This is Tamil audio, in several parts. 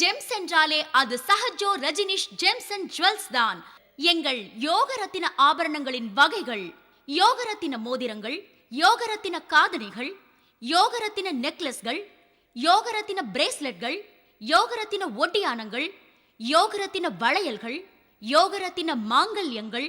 ஜெம்ஸ் என்றாலே அது Sahajo Rajinish gems and jewels தான். எங்கள் யோகரத்தின ஆபரணங்களின் வகைகள் யோகரத்தின மோதிரங்கள் யோகரத்தின காதணிகள் யோகரத்தின நெக்லஸ்கள் யோகரத்தின பிரேஸ்லெட்கள் யோகரத்தின ஒட்டியானங்கள் யோகரத்தின வளையல்கள் யோகரத்தின மாங்கல்யங்கள்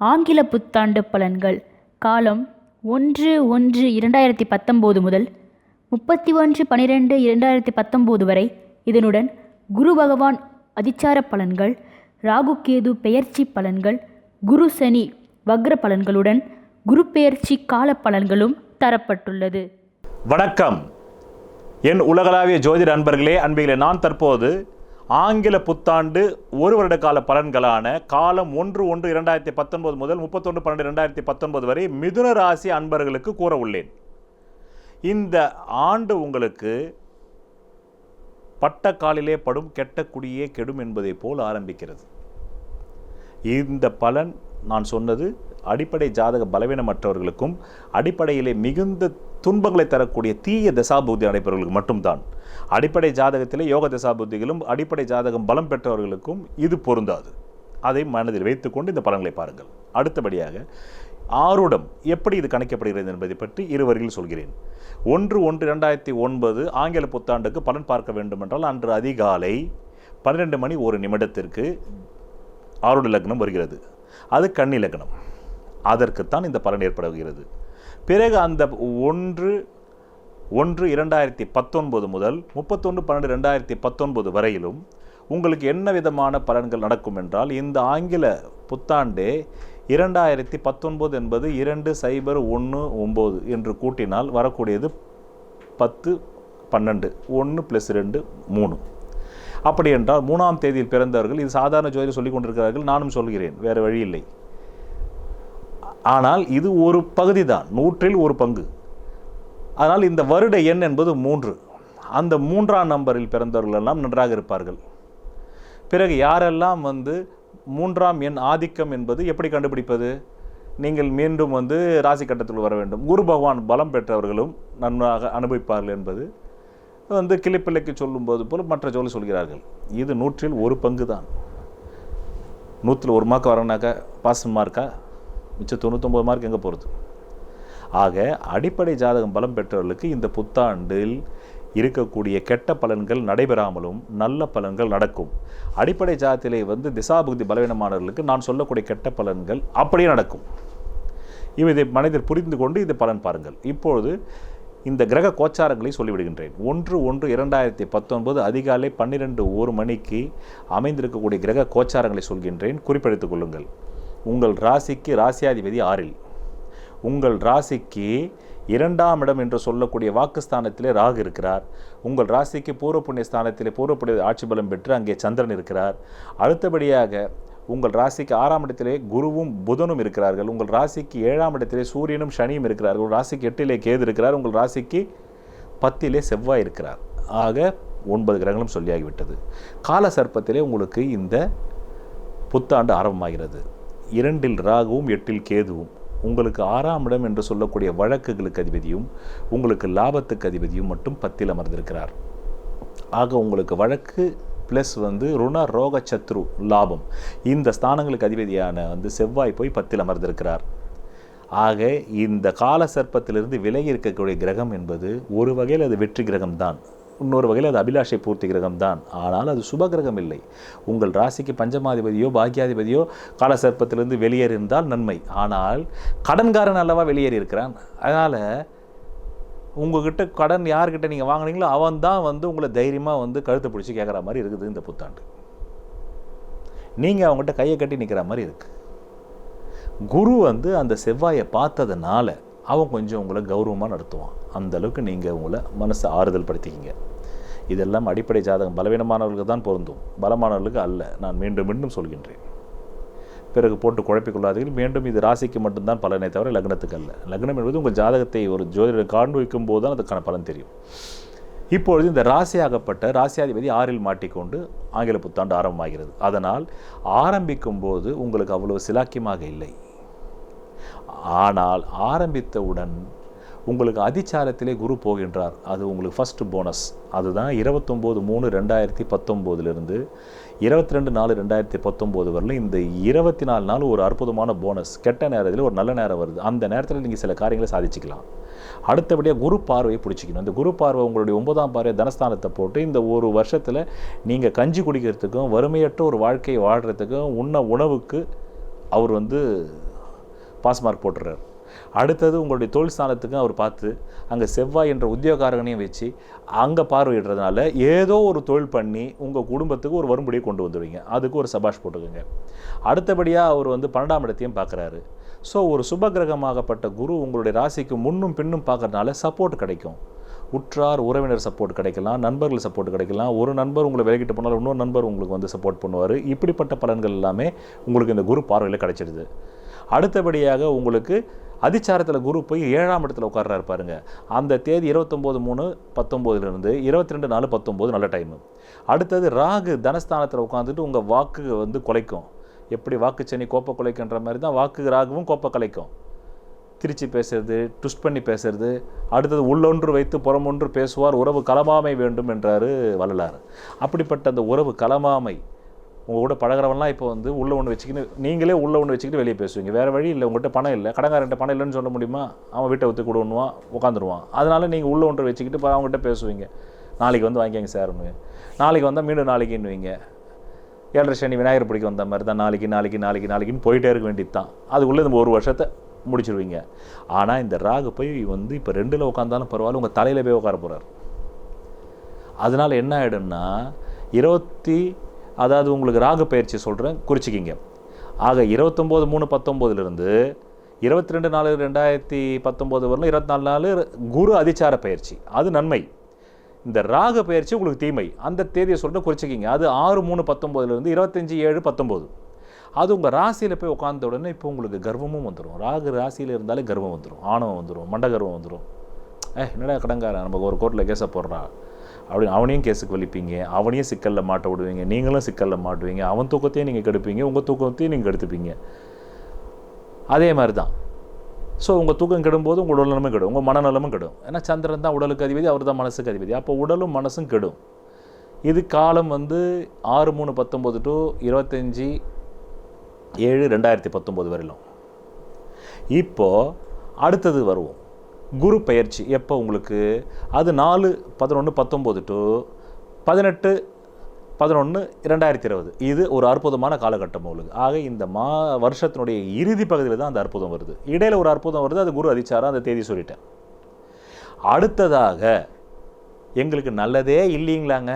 ஆங்கில புத்தாண்டு பலன்கள். காலம் ஒன்று ஒன்று இரண்டாயிரத்தி பத்தொம்போது முதல் முப்பத்தி ஒன்று பன்னிரெண்டு இரண்டாயிரத்தி பத்தொம்போது வரை இதனுடன் குரு பகவான் அதிச்சார பலன்கள் ராகு கேது பெயர்ச்சி பலன்கள் குரு சனி வக்ர என் உலகளாவிய ஜோதிட அன்பர்களே அன்பிகளே நான் தற்போது ஆங்கில புத்தாண்டு ஒரு வருட கால பலன்களான காலம் ஒன்று ஒன்று இரண்டாயிரத்தி பத்தொன்பது முதல் முப்பத்தொன்று பன்னெண்டு ரெண்டாயிரத்தி பத்தொன்பது வரை மிதுன ராசி அன்பர்களுக்கு கூற உள்ளேன். இந்த ஆண்டு உங்களுக்கு பட்ட காலிலே படும் கெட்ட குடியே கெடும் என்பதை போல் ஆரம்பிக்கிறது. இந்த பலன் நான் சொன்னது அடிப்படை ஜாதக பலவீனமற்றவர்களுக்கும் அடிப்படையிலே மிகுந்த துன்பங்களை தரக்கூடிய தீய தசாபூதி அடைப்பவர்களுக்கு மட்டும்தான். அடிப்படை ஜாதகத்திலே யோக தசாபுத்திகளும் அடிப்படை ஜாதகம் பலம் பெற்றவர்களுக்கும் இது பொருந்தாது. அதை மனதில் வைத்துக்கொண்டு இந்த பலன்களை பாருங்கள். அடுத்தபடியாக ஆருடம் எப்படி இது கணிக்கப்படுகிறது என்பதை பற்றி இருவரில் சொல்கிறேன். ஒன்று ஒன்று இரண்டாயிரத்தி ஒன்பது ஆங்கில புத்தாண்டுக்கு பலன் பார்க்க வேண்டுமென்றால் அன்று அதிகாலை பன்னிரெண்டு மணி ஒரு நிமிடத்திற்கு ஆருட லக்னம் வருகிறது. அது கன்னி லக்னம். அதற்குத்தான் இந்த பலன் ஏற்படுகிறது. பிறகு அந்த ஒன்று ஒன்று இரண்டாயிரத்தி பத்தொன்பது முதல் முப்பத்தொன்று பன்னெண்டு ரெண்டாயிரத்தி பத்தொன்பது வரையிலும் உங்களுக்கு என்ன விதமான பலன்கள் நடக்கும் என்றால் இந்த ஆங்கில புத்தாண்டே இரண்டாயிரத்தி பத்தொன்பது என்பது இரண்டு சைபர் ஒன்று ஒம்பது என்று கூட்டினால் வரக்கூடியது பத்து பன்னெண்டு ஒன்று ப்ளஸ் ரெண்டு மூணு. அப்படி என்றால் மூணாம் தேதியில் பிறந்தவர்கள் இது சாதாரண ஜோதி சொல்லிக் கொண்டிருக்கிறார்கள் நானும் சொல்கிறேன் வேறு வழி இல்லை. ஆனால் இது ஒரு பகுதி தான் நூற்றில் ஒரு பங்கு. அதனால் இந்த வருட எண் என்பது மூன்று. அந்த மூன்றாம் நம்பரில் பிறந்தவர்கள் எல்லாம் நன்றாக இருப்பார்கள். பிறகு யாரெல்லாம் வந்து மூன்றாம் எண் ஆதிக்கம் என்பது எப்படி கண்டுபிடிப்பது? நீங்கள் மீண்டும் வந்து ராசி கட்டத்தில் வர வேண்டும். குரு பகவான் பலம் பெற்றவர்களும் நன்றாக அனுபவிப்பார்கள் என்பது வந்து கிளிப்பிள்ளைக்கு சொல்லும்போது போல் மற்ற ஜோலி சொல்கிறார்கள். இது நூற்றில் ஒரு பங்கு தான். நூற்றில் ஒரு மார்க் வரனாக்கா பாஸ் மார்க்கா மிச்சம் தொண்ணூற்றொம்பது மார்க் எங்கே போகிறது ஆக அடிப்படை ஜாதகம் பலம் பெற்றவர்களுக்கு இந்த புத்தாண்டில் இருக்கக்கூடிய கெட்ட பலன்கள் நடைபெறாமலும் நல்ல பலன்கள் நடக்கும். அடிப்படை ஜாதத்திலே வந்து திசாபுக்தி பலவீனமானவர்களுக்கு நான் சொல்லக்கூடிய கெட்ட பலன்கள் அப்படியே நடக்கும். இவை இதை மனிதர் புரிந்து கொண்டு இது பலன் பாருங்கள். இப்பொழுது இந்த கிரக கோச்சாரங்களை சொல்லிவிடுகின்றேன். ஒன்று ஒன்று இரண்டாயிரத்தி பத்தொன்பது அதிகாலை பன்னிரெண்டு ஒரு மணிக்கு அமைந்திருக்கக்கூடிய கிரக கோச்சாரங்களை சொல்கின்றேன். குறிப்பெடுத்துக் கொள்ளுங்கள். உங்கள் ராசிக்கு ராசியாதிபதி ஆறில். உங்கள் ராசிக்கு இரண்டாம் இடம் என்று சொல்லக்கூடிய வாக்குஸ்தானத்திலே ராகு இருக்கிறார். உங்கள் ராசிக்கு பூர்வ புண்ணிய ஸ்தானத்திலே பூர்வ புண்ணிய ஆட்சி பலம் பெற்று அங்கே சந்திரன் இருக்கிறார். அடுத்தபடியாக உங்கள் ராசிக்கு ஆறாம் இடத்திலே குருவும் புதனும் இருக்கிறார்கள். உங்கள் ராசிக்கு ஏழாம் இடத்திலே சூரியனும் சனியும் இருக்கிறார்கள். உங்கள் ராசிக்கு எட்டிலே கேது இருக்கிறார். உங்கள் ராசிக்கு பத்திலே செவ்வாய் இருக்கிறார். ஆக ஒன்பது கிரகங்களும் சொல்லியாகிவிட்டது. கால சர்ப்பத்திலே உங்களுக்கு இந்த புத்தாண்டு ஆரம்பமாகிறது. இரண்டில் ராகுவும் எட்டில் கேதுவும். உங்களுக்கு ஆறாம் இடம் என்று சொல்லக்கூடிய வழக்குகளுக்கு அதிபதியும் உங்களுக்கு லாபத்துக்கு அதிபதியும் மட்டும் பத்தில் அமர்ந்திருக்கிறார். ஆக உங்களுக்கு வழக்கு ப்ளஸ் வந்து ருண ரோக சத்ரு லாபம். இந்த ஸ்தானங்களுக்கு அதிபதியான வந்து செவ்வாய் போய் பத்தில் அமர்ந்திருக்கிறார். ஆக இந்த கால சர்ப்பத்திலிருந்து விலகி இருக்கக்கூடிய கிரகம் என்பது ஒரு வகையில் அது வெற்றி கிரகம் தான் இன்னொரு வகையில் அது அபிலாஷை பூர்த்தி கிரகம் தான் ஆனால் அது சுப கிரகம் இல்லை. உங்கள் ராசிக்கு பஞ்சமாதிபதியோ பாக்கியாதிபதியோ கால வெளியேறி வெளியேறியிருந்தால் நன்மை. ஆனால் கடன்காரன் அல்லவா வெளியேறி இருக்கிறான் அதனால் உங்ககிட்ட கடன் யார்கிட்ட நீங்கள் வாங்குனீங்களோ அவன் தான் வந்து உங்களை தைரியமாக வந்து கழுத்தை பிடிச்சி கேட்குற மாதிரி இருக்குது இந்த புத்தாண்டு. நீங்கள் அவங்ககிட்ட கையை கட்டி நிற்கிற மாதிரி இருக்குது குரு வந்து அந்த செவ்வாயை பார்த்ததுனால அவன் கொஞ்சம் உங்களை கௌரவமாக நடத்துவான். அந்தளவுக்கு நீங்கள் உங்களை மனசை ஆறுதல் படுத்திக்கிங்க இதெல்லாம் அடிப்படை ஜாதகம். பலவீனமானவர்களுக்கு தான் பொருந்தும். பலமானவர்களுக்கு அல்ல. நான் மீண்டும் மீண்டும் சொல்கின்றேன். பிறகு போட்டு குழப்பிக்கொள்ளாதீர்கள். மீண்டும் இது ராசிக்கு மட்டும்தான் பலனை தவிர லக்னத்துக்கு அல்ல. லக்னம் என்பது உங்கள் ஜாதகத்தை ஒரு ஜோதிடர் காண்பிக்கும் போது தான் அதுக்கான பலன் தெரியும். இப்பொழுது இந்த ராசியாகப்பட்ட ராசியாதிபதி ஆறில் மாட்டிக்கொண்டு ஆங்கில புத்தாண்டு ஆரம்பமாகிறது. அதனால் ஆரம்பிக்கும் போது உங்களுக்கு அவ்வளவு சிலாக்கியமாக இல்லை. ஆனால் ஆரம்பித்தவுடன் உங்களுக்கு அதிச்சாரத்திலே குரு போகின்றார். அது உங்களுக்கு ஃபஸ்ட்டு போனஸ் அதுதான் இருபத்தொம்போது மூணு ரெண்டாயிரத்தி பத்தொம்போதுலேருந்து இருபத்தி ரெண்டு நாலு ரெண்டாயிரத்தி பத்தொம்போது வரலும் இந்த இருபத்தி நாலு நாள் ஒரு அற்புதமான போனஸ் கெட்ட நேரத்தில் ஒரு நல்ல நேரம் வருது. அந்த நேரத்தில் நீங்கள் சில காரியங்களை சாதிச்சுக்கலாம். அடுத்தபடியாக குரு பார்வையை பிடிச்சிக்கணும். இந்த குரு பார்வை உங்களுடைய ஒன்பதாம் பார்வை தனஸ்தானத்தை போட்டு இந்த ஒரு வருஷத்தில் நீங்கள் கஞ்சி குடிக்கிறதுக்கும் வறுமையற்ற ஒரு வாழ்க்கையை வாழ்கிறதுக்கும் உண்ண உணவுக்கு அவர் வந்து பாஸ் மார்க் போட்டுறார். அடுத்தது உங்களுடைய தொழில் ஸ்தானத்துக்கு அவர் பார்த்து அங்கே செவ்வாய் என்ற உத்தியோகாரகனையும் வச்சு அங்கே பார்வையிடுறதுனால ஏதோ ஒரு தொழில் பண்ணி உங்கள் குடும்பத்துக்கு ஒரு வரும்படியை கொண்டு வந்துடுவீங்க. அதுக்கு ஒரு சபாஷ் போட்டுக்கோங்க. அடுத்தபடியாக அவர் வந்து பன்னெண்டாம் இடத்தையும் பார்க்குறாரு. ஸோ ஒரு சுபகிரகமாகப்பட்ட குரு உங்களுடைய ராசிக்கு முன்னும் பின்னும் பார்க்கறதுனால சப்போர்ட் கிடைக்கும். உற்றார் உறவினர் சப்போர்ட் கிடைக்கலாம் நண்பர்கள் சப்போர்ட் கிடைக்கலாம். ஒரு நண்பர் உங்களை விலகிட்டு போனாலும் இன்னொரு நண்பர் உங்களுக்கு வந்து சப்போர்ட் பண்ணுவார். இப்படிப்பட்ட பலன்கள் எல்லாமே உங்களுக்கு இந்த குரு பார்வையில் கிடைச்சிடுது அடுத்தபடியாக உங்களுக்கு அதிச்சாரத்தில் குரு போய் ஏழாம் இடத்துல உட்கார்றாரு பாருங்க. அந்த தேதி இருபத்தொம்போது மூணு பத்தொம்போதுலேருந்து இருபத்தி ரெண்டு நாலு பத்தொம்போது நல்ல டைமு அடுத்தது ராகு தனஸ்தானத்தில் உட்காந்துட்டு உங்கள் வாக்கு வந்து குலைக்கும். எப்படி வாக்கு சென்னை கோப்பை குலைக்குன்ற மாதிரி தான் வாக்கு ராகுவும் கோப்பை கலைக்கும். திருச்சி பேசுறது ட்விஸ்ட் பண்ணி பேசுறது அடுத்தது உள்ளொன்று வைத்து புறமொன்று பேசுவார் உறவு கலமாமை வேண்டும் என்றார் வள்ளலார். அப்படிப்பட்ட அந்த உறவு கலமாமை உங்கள் கூட பழகிறவன்லாம் இப்போ வந்து உள்ள ஒன்று வச்சுக்கின்னு நீங்களே உள்ள ஒன்று வச்சுக்கிட்டு வெளியே பேசுவீங்க. வேறு வழி இல்லை. உங்கள்கிட்ட பணம் இல்லை. கடங்காரன்ட்ட பணம் இல்லைன்னு சொல்ல முடியுமா? அவன் வீட்டை ஒத்து கொடுவான் உட்காந்துருவான் அதனால நீங்கள் உள்ள ஒன்று வச்சுக்கிட்டு இப்போ அவங்ககிட்ட பேசுவீங்க. நாளைக்கு வந்து வாங்கிக்கங்க சார்னு நாளைக்கு வந்தால் மீண்டும் நாளைக்குன்னுவீங்க. ஏழரை சனி விநாயகர் பிடிக்க வந்த மாதிரி தான் நாளைக்கு நாளைக்கு நாளைக்கு நாளைக்குன்னு போயிட்டே இருக்க வேண்டியது தான். அதுக்குள்ளே இந்த ஒரு வருஷத்தை முடிச்சிருவீங்க. ஆனால் இந்த ராகு போய் வந்து இப்போ ரெண்டில் உட்காந்தாலும் பரவாயில்ல உங்கள் தலையில் போய் உட்கார போகிறார் அதனால் என்ன ஆகிடும்னா இருபத்தி அதாவது உங்களுக்கு ராகு பயிற்சி சொல்கிறேன் குறிச்சிக்கிங்க. ஆக இருபத்தொம்போது மூணு பத்தொம்போதுலேருந்து இருபத்தி ரெண்டு நாலு ரெண்டாயிரத்தி பத்தொம்போது வரலும் இருபத்தி நாலு நாலு குரு அதிச்சார பயிற்சி. அது நன்மை. இந்த ராக பயிற்சி உங்களுக்கு தீமை. அந்த தேதியை சொல்லிட்டு குறிச்சிக்கிங்க. அது ஆறு மூணு பத்தொம்போதுலேருந்து இருபத்தஞ்சி ஏழு பத்தொம்போது. அது உங்கள் ராசியில் போய் உட்காந்த உடனே இப்போ உங்களுக்கு கர்வமும் வந்துடும் ராகு ராசியில் இருந்தாலே கர்வம் வந்துடும் ஆணவம் வந்துடும் மண்ட கர்வம் வந்துடும் ஏ என்னடா கடங்கார நம்ம ஒரு கோர்ட்டில் கேஸை போடுறா. அப்படி அவனையும் கேஸுக்கு வலிப்பீங்க அவனையும் சிக்கலில் மாட்ட விடுவீங்க நீங்களும் சிக்கலில் மாட்டுவீங்க அவன் தூக்கத்தையும் நீங்கள் கெடுப்பீங்க உங்கள் தூக்கத்தையும் நீங்கள் கெடுத்துப்பீங்க. அதே மாதிரி தான் ஸோ உங்கள் தூக்கம் கெடும்போது உங்கள் உடல் நிலமும் கெடும் உங்கள் மனநலமும் கெடும். ஏன்னா சந்திரன் தான் உடலுக்கு அதிபதி அவர் தான் மனசுக்கு அதிபதி. அப்போ உடலும் மனசும் கெடும். இது காலம் வந்து ஆறு மூணு பத்தொம்போது டு இருபத்தஞ்சி ஏழு ரெண்டாயிரத்தி பத்தொம்போது வரையிலும். இப்போது அடுத்தது வருவோம். குரு பயிற்சி எப்போ உங்களுக்கு? அது நாலு பதினொன்று பத்தொம்போது டு பதினெட்டு பதினொன்று ரெண்டாயிரத்தி இருபது. இது ஒரு அற்புதமான காலகட்டம் உங்களுக்கு. ஆக இந்த மா வருஷத்தினுடைய இறுதி பகுதியில் தான் அந்த அற்புதம் வருது. இடையில் ஒரு அற்புதம் வருது அது குரு அதிச்சாரம் அந்த தேதி சொல்லிட்டேன். அடுத்ததாக எங்களுக்கு நல்லதே இல்லைங்களாங்க.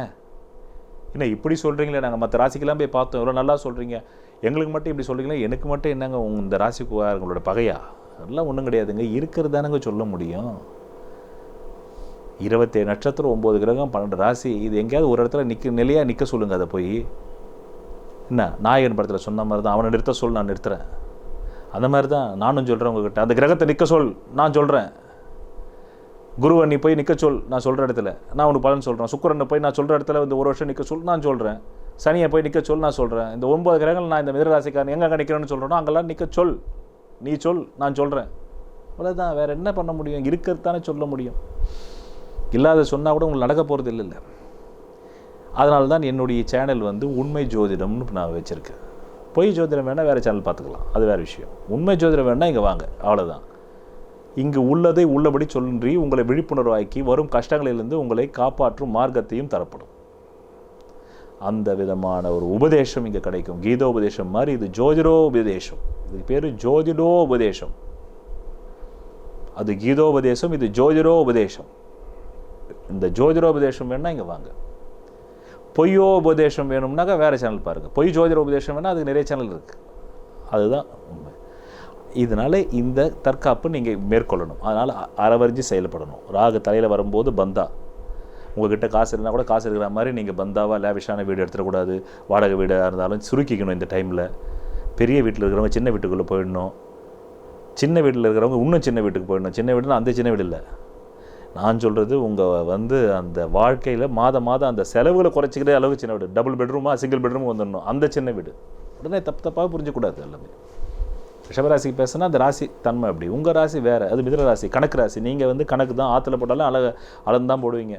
என்ன இப்படி சொல்கிறீங்களே நாங்கள் மற்ற ராசிக்கெல்லாம் போய் பார்த்தோம். இவ்வளோ நல்லா சொல்கிறீங்க எங்களுக்கு மட்டும் இப்படி சொல்கிறீங்களா எனக்கு மட்டும் என்னங்க உங்க இந்த ராசிக்கு உங்களோட பகையா? அதெல்லாம் ஒன்றும் கிடையாதுங்க. இருக்கிறது தானங்க சொல்ல முடியும். இருபத்தேழு நட்சத்திரம் ஒம்பது கிரகம் பன்னெண்டு ராசி இது எங்கேயாவது ஒரு இடத்துல நிற்க நிலையாக நிற்க சொல்லுங்கள் அதை போய். என்ன? நாயகன் படத்தில் சொன்ன மாதிரி தான் அவனை நிறுத்த சொல் நான் நிறுத்துறேன். அந்த மாதிரி தான் நானும் சொல்கிறேன் உங்ககிட்ட. அந்த கிரகத்தை நிற்க சொல் நான் சொல்கிறேன் குருவை நீ போய் நிற்க சொல் நான் சொல்கிற இடத்துல. நான் உனக்கு பலன் சொல்கிறேன் சுக்கரனை போய் நான் சொல்கிற இடத்துல இந்த ஒரு வருஷம் நிற்க சொல் நான் சொல்கிறேன் சனியை போய் நிற்க சொல் நான் சொல்கிறேன் இந்த ஒன்பது கிரகங்கள் நான் இந்த மிதராசிக்காரன் எங்கே நிற்கிறேன்னு சொல்கிறேனோ அங்கெல்லாம் நிற்க சொல். நீ சொல் நான் சொல்கிறேன் அவ்வளோதான் வேறு என்ன பண்ண முடியும்? இருக்கிறது தானே சொல்ல முடியும். இல்லாத சொன்னால் கூட உங்களுக்கு நடக்க போகிறது இல்லைல்ல. அதனால தான் என்னுடைய சேனல் வந்து உண்மை ஜோதிடம்னு நான் வச்சுருக்கேன் பொய் ஜோதிடம் வேணால் வேறு சேனல் பார்த்துக்கலாம். அது வேறு விஷயம். உண்மை ஜோதிடம் வேணால் இங்கே வாங்க. அவ்வளோதான் இங்கு உள்ளதை உள்ளபடி சொல்லி உங்களை விழிப்புணர்வாக்கி வரும் கஷ்டங்களிலிருந்து உங்களை காப்பாற்றும் மார்க்கத்தையும் தரப்படும். அந்த விதமான ஒரு உபதேசம் இங்கே கிடைக்கும். கீதோபதேசம் மாதிரி இது ஜோதிடோபதேசம். இது பேர் ஜோதிடோபதேசம். அது கீதோபதேசம் இது ஜோதிடோபதேசம். இந்த ஜோதிடோபதேசம் வேணால் இங்கே வாங்க. பொய்யோ உபதேசம் வேணும்னாக்கா வேறு சேனல் பாருங்கள் பொய் ஜோதிடோபதேசம் வேணால் அதுக்கு நிறைய சேனல் இருக்குது அதுதான் உண்மை. இதனால் இந்த தற்காப்பு நீங்கள் மேற்கொள்ளணும். அதனால் அறவறிஞ்சு செயல்படணும். ராகு தலையில் வரும்போது பந்தா. உங்ககிட்ட காசு இருந்தால் கூட காசு இருக்கிற மாதிரி நீங்கள் பந்தாவாக லேவிஷான வீடு எடுத்துடக்கூடாது வாடகை வீடாக இருந்தாலும் சுருக்கிக்கணும் இந்த டைமில் பெரிய வீட்டில் இருக்கிறவங்க சின்ன வீட்டுக்குள்ளே போயிடணும். சின்ன வீட்டில் இருக்கிறவங்க இன்னும் சின்ன வீட்டுக்கு போயிடணும். சின்ன வீடுனா அந்த சின்ன வீடு இல்லை. நான் சொல்கிறது உங்கள் வந்து அந்த வாழ்க்கையில் மாதம் மாதம் அந்த செலவுகளை குறைச்சிக்கிற அளவுக்கு சின்ன வீடு. டபுள் பெட்ரூமா சிங்கிள் பெட்ரூம் வந்துடணும். அந்த சின்ன வீடு. உடனே தப்பு தப்பாக புரிஞ்சக்கூடாது எல்லாமே. ரிஷபராசிக்கு பேசுனா அந்த ராசி தன்மை அப்படி. உங்கள் ராசி வேறு அது மிதுன ராசி கணக்கு ராசி. நீங்கள் வந்து கணக்கு தான் ஆற்றுல போட்டாலும் அழக அளந்து தான் போடுவீங்க.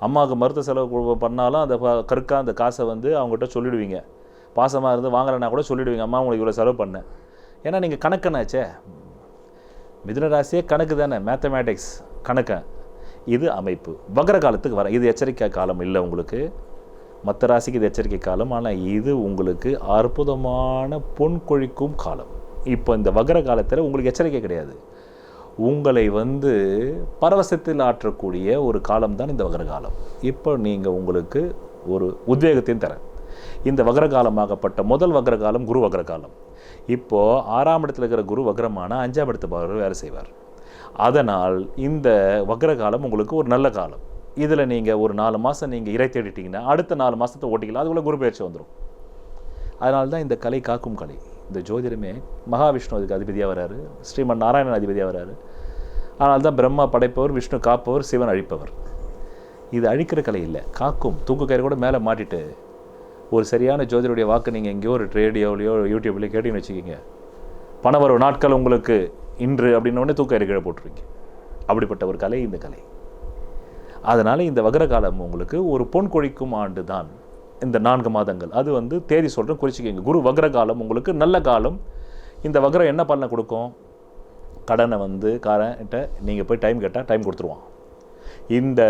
அம்மாவுக்கு மருத்துவ செலவு பண்ணாலும் அந்த ப- அந்த காசை வந்து அவங்ககிட்ட சொல்லிடுவீங்க. பாசமாக இருந்து வாங்கலைன்னா கூட சொல்லிடுவீங்க. அம்மா உங்களுக்கு இவ்வளோ செலவு பண்ணேன். ஏன்னா நீங்கள் கணக்கனாச்சே. மிதுன ராசியே கணக்கு தானே. மேத்தமேட்டிக்ஸ் கணக்க. இது அமைப்பு. வக்ர காலத்துக்கு வர இது எச்சரிக்கை காலம் இல்லை உங்களுக்கு. மற்ற ராசிக்கு இது எச்சரிக்கை காலம். ஆனால் இது உங்களுக்கு அற்புதமான பொன் கொழிக்கும் காலம். இப்போ இந்த வக்ர காலத்தில் உங்களுக்கு எச்சரிக்கை கிடையாது. உங்களை வந்து பரவசத்தில் ஆற்றக்கூடிய ஒரு காலம் தான் இந்த வகரகாலம். இப்போ நீங்கள் உங்களுக்கு ஒரு உத்வேகத்தையும் தரேன். இந்த வக்ரகாலமாகப்பட்ட முதல் வக்ரகாலம் குரு வக்ரகாலம். இப்போது ஆறாம் இடத்துல இருக்கிற குரு வக்ரமான அஞ்சாம் இடத்து பவர் வேலை செய்வார். அதனால் இந்த வக்ரகாலம் உங்களுக்கு ஒரு நல்ல காலம். இதில் நீங்கள் ஒரு நாலு மாதம் நீங்கள் இறை தேடிட்டிங்கன்னா அடுத்த நாலு மாதத்தை ஓட்டிக்கலாம் அதுக்குள்ளே குரு பயிற்சி வந்துடும் அதனால தான் இந்த கலை காக்கும் கலை. இந்த ஜோதிடமே மகாவிஷ்ணு அதுக்கு அதிபதியாக வராரு ஸ்ரீமன் நாராயணன் அதிபதியாக வராரு. ஆனால் தான் பிரம்மா படைப்பவர் விஷ்ணு காப்பவர் சிவன் அழிப்பவர். இது அழிக்கிற கலை இல்லை. காக்கும். தூக்கு கயிறு கூட மேலே மாட்டிட்டு ஒரு சரியான ஜோதிடருடைய வாக்கு நீங்கள் எங்கேயோ ஒரு ரேடியோவிலையோ யூடியூப்லையோ கேட்டீங்கன்னு வச்சுக்கிங்க. பணம் வரும் நாட்கள் உங்களுக்கு இன்று அப்படின்ன உடனே தூக்க கயிறு கீழே அப்படிப்பட்ட ஒரு கலை இந்த கலை. அதனால் இந்த வகர காலம் உங்களுக்கு ஒரு பொன் கொழிக்கும் ஆண்டு தான் இந்த நான்கு மாதங்கள். அது வந்து தேதி சொல்கிறேன் குறிச்சிக்கிங்க. குரு வக்ர காலம் உங்களுக்கு நல்ல காலம். இந்த வக்ரம் என்ன பலனை கொடுக்கும்? கடனை வந்து காரன்கிட்ட நீங்கள் போய் டைம் கேட்டால் டைம் கொடுத்துருவான். இந்த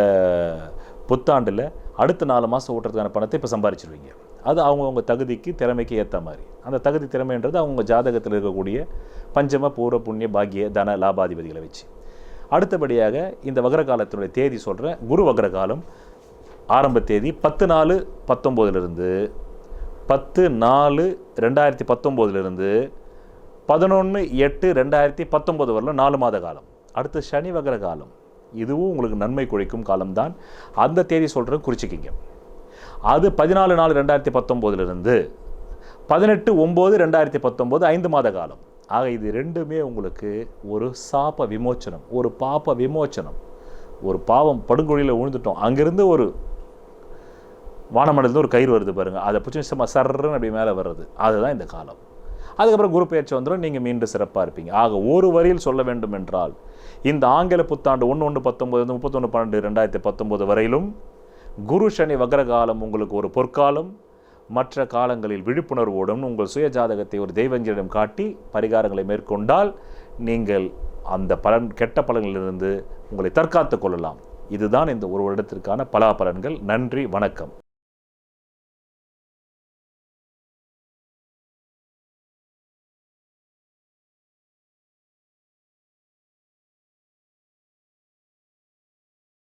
புத்தாண்டில் அடுத்த நாலு மாதம் ஓட்டுறதுக்கான பணத்தை இப்போ சம்பாரிச்சிருவீங்க. அது அவங்கவுங்க தகுதிக்கு திறமைக்கு ஏற்ற மாதிரி. அந்த தகுதி திறமைன்றது அவங்க ஜாதகத்தில் இருக்கக்கூடிய பஞ்சம பூர்வ புண்ணிய பாக்கிய தன லாபாதிபதிகளை வச்சு. அடுத்தபடியாக இந்த வக்ரகாலத்தினுடைய தேதி சொல்கிறேன் குரு வக்ரகாலம் ஆரம்ப தேதி பத்து நாலு பத்தொம்போதுலேருந்து பத்து நாலு ரெண்டாயிரத்தி பத்தொம்போதுலேருந்து பதினொன்று எட்டு ரெண்டாயிரத்தி பத்தொம்போது வரலும் நாலு மாத காலம். அடுத்து சனி வகர காலம். இதுவும் உங்களுக்கு நன்மை குழிக்கும் காலம்தான். அந்த தேதி சொல்கிறது குறிச்சிக்கிங்க. அது பதினாலு நாலு ரெண்டாயிரத்தி பத்தொம்போதுலேருந்து பதினெட்டு ஒம்பது ரெண்டாயிரத்தி பத்தொம்போது ஐந்து மாத காலம். ஆக இது ரெண்டுமே உங்களுக்கு ஒரு சாப விமோச்சனம் ஒரு பாப விமோச்சனம். ஒரு பாவம் படுகொழியில் விழுந்துட்டோம் அங்கேருந்து ஒரு வானமண்டலத்தில் ஒரு கயிறு வருது பாருங்கள் அதை பிடிச்சி சும்மா சர்றன்னு அப்படி மேலே வர்றது. அதுதான் இந்த காலம். அதுக்கப்புறம் குரு பெயர்ச்சி வந்துடும் நீங்கள் மீண்டும் சிறப்பாக இருப்பீங்க. ஆக ஒரு வரியில் சொல்ல வேண்டும் என்றால் இந்த ஆங்கில புத்தாண்டு ஒன்று ஒன்று பத்தொம்பது முப்பத்தொன்று பன்னெண்டு ரெண்டாயிரத்தி பத்தொம்போது வரையிலும் குரு சனி வக்ர காலம் உங்களுக்கு ஒரு பொற்காலம் மற்ற காலங்களில் விழிப்புணர்வோடும் உங்கள் சுய ஜாதகத்தை ஒரு தெய்வஞ்சியிடம் காட்டி பரிகாரங்களை மேற்கொண்டால் நீங்கள் அந்த பலன் கெட்ட பலன்களிலிருந்து உங்களை தற்காத்துக் கொள்ளலாம். இதுதான் இந்த ஒரு வருடத்திற்கான பலாபலன்கள். நன்றி வணக்கம்.